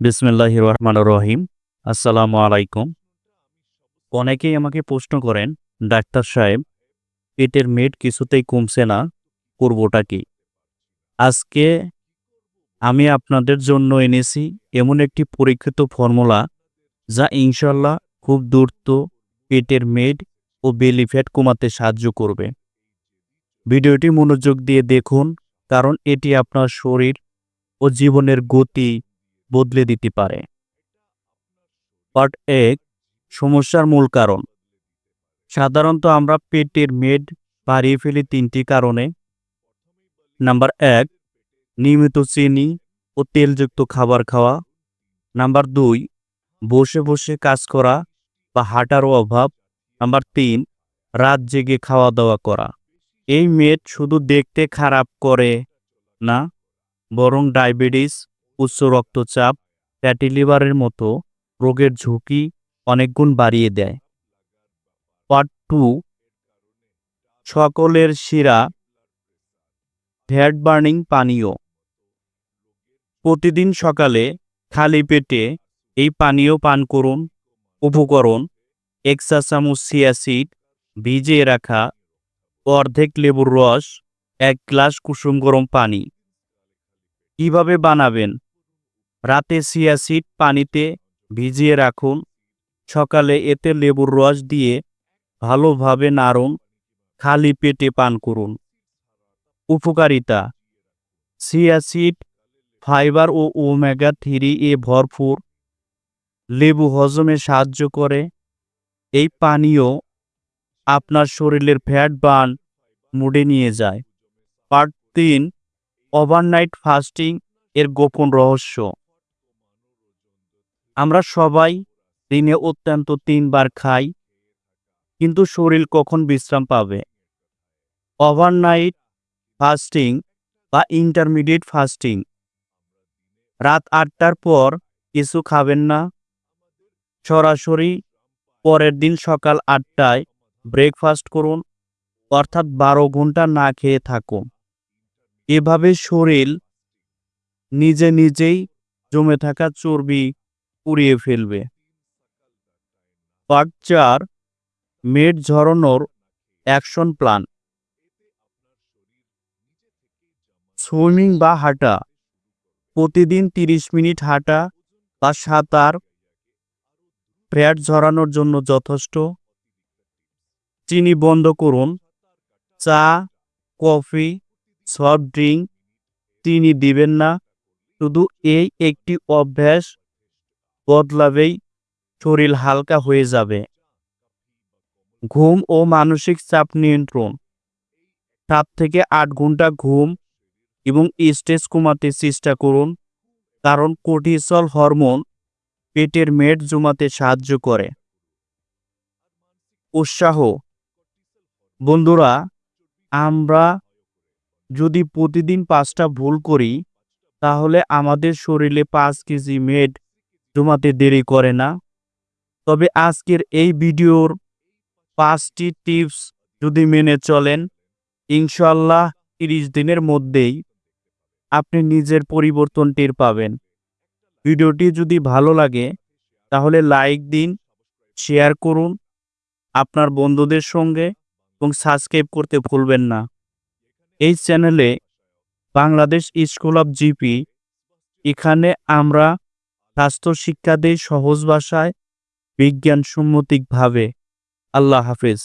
বিসমিল্লাহ রহমান রহিম আসসালামু আলাইকুম। অনেকেই আমাকে প্রশ্ন করেন, ডাক্তার সাহেব, পেটের মেদ কিছুতেই কমছে না, করবোটা কি? আজকে আমি আপনাদের জন্য এনেছি এমন একটি পরীক্ষিত ফর্মুলা যা ইনশাল্লাহ খুব দ্রুত পেটের মেড ও বেলি ফ্যাট কমাতে সাহায্য করবে। ভিডিওটি মনোযোগ দিয়ে দেখুন, কারণ এটি আপনার শরীর ও জীবনের গতি বদলে দিতে পারে। পার্ট এক, সমস্যার মূল কারণ। সাধারণত আমরা পেটের মেদ বাড়িয়ে ফেলি তিনটি কারণে। নাম্বার এক, নিয়মিত চিনি ও তেলযুক্ত খাবার খাওয়া। নাম্বার দুই, বসে বসে কাজ করা বা হাঁটার অভাব। নাম্বার তিন, রাত জেগে খাওয়া দাওয়া করা। এই মেদ শুধু দেখতে খারাপ করে না, বরং ডায়াবেটিস উচ্চ রক্তচাপ ফ্যাটি লিভারের মতো রোগের ঝুঁকি অনেক গুণ বাড়িয়ে দেয়। পার্ট টু সকলের শিরা ফ্যাট বার্নিং পানীয়। প্রতিদিন সকালে খালি পেটে এই পানীয় পান করুন। উপকরণ, এক চা চামচ সিয়াসিড ভিজিয়ে রাখা, অর্ধেক লেবুর রস, এক গ্লাস কুসুম গরম পানি। কীভাবে বানাবেন? রাতে সিয়াসিড পানিতে ভিজিয়ে রাখুন। সকালে এতে লেবুর রস দিয়ে ভালোভাবে নাড়ুন। খালি পেটে পান করুন। উপকারিতা সিয়াসিড ফাইবার ও ওমেগা থ্রি এ ভরপুর। লেবু হজমে সাহায্য করে। এই পানীয় আপনার শরীরের ফ্যাট বার্ন মুডে নিয়ে যায়। পার্ট তিন, ওভারনাইট ফাস্টিং এর গোপন রহস্য। আমরা সবাই দিনে অত্যন্ত তিনবার খাই, কিন্তু শরীর কখন বিশ্রাম পাবে? ওভারনাইট ফাস্টিং বা ইন্টারমিডিয়েট ফাস্টিং রাত আটটার পর কিছু খাবেন না। সরাসরি পরের দিন সকাল আটটায় ব্রেকফাস্ট করুন, অর্থাৎ বারো ঘণ্টা না খেয়ে থাকুন। এভাবে শরীর নিজে নিজেই জমে থাকা চর্বি পুড়িয়ে ফেলবে। পার্ট চার মেড ঝরানোর অ্যাকশন প্ল্যান। সুইমিং বা হাঁটা। প্রতিদিন তিরিশ মিনিট হাঁটা বা সাঁতার ফ্যাট ঝরানোর জন্য যথেষ্ট। চিনি বন্ধ করুন। চা, কফি, সফট ড্রিঙ্ক চিনি দিবেন না। শুধু এই একটি অভ্যাস বদলাবেই শরীর হালকা হয়ে যাবে। ঘুম ও মানসিক চাপ নিয়ন্ত্রণ। সাত থেকে আট ঘণ্টা ঘুম এবং স্ট্রেস কমাতে চেষ্টা করুন, কারণ কোর্টিসল হরমোন পেটের মেদ জমাতে সাহায্য করে। উৎসাহ। বন্ধুরা, আমরা যদি প্রতিদিন পাঁচটা ভুল করি, তাহলে আমাদের শরীরে পাঁচ কেজি মেড জমাতে দেরি করে না। তবে আজকের এই ভিডিওর পাঁচটি টিপস যদি মেনে চলেন ইনশাল্লাহ তিরিশ দিনের মধ্যেই আপনি নিজের পরিবর্তন টের পাবেন। ভিডিওটি যদি ভালো লাগে, তাহলে লাইক দিন, শেয়ার করুন আপনার বন্ধুদের সঙ্গে এবং সাবস্ক্রাইব করতে ভুলবেন না। এই চ্যানেলে বাংলাদেশ স্কুল অফ জিপি, এখানে আমরা স্বাস্থ্য শিক্ষা দেয় সহজ ভাষায় বিজ্ঞানসম্মতিকভাবে। আল্লাহ হাফেজ।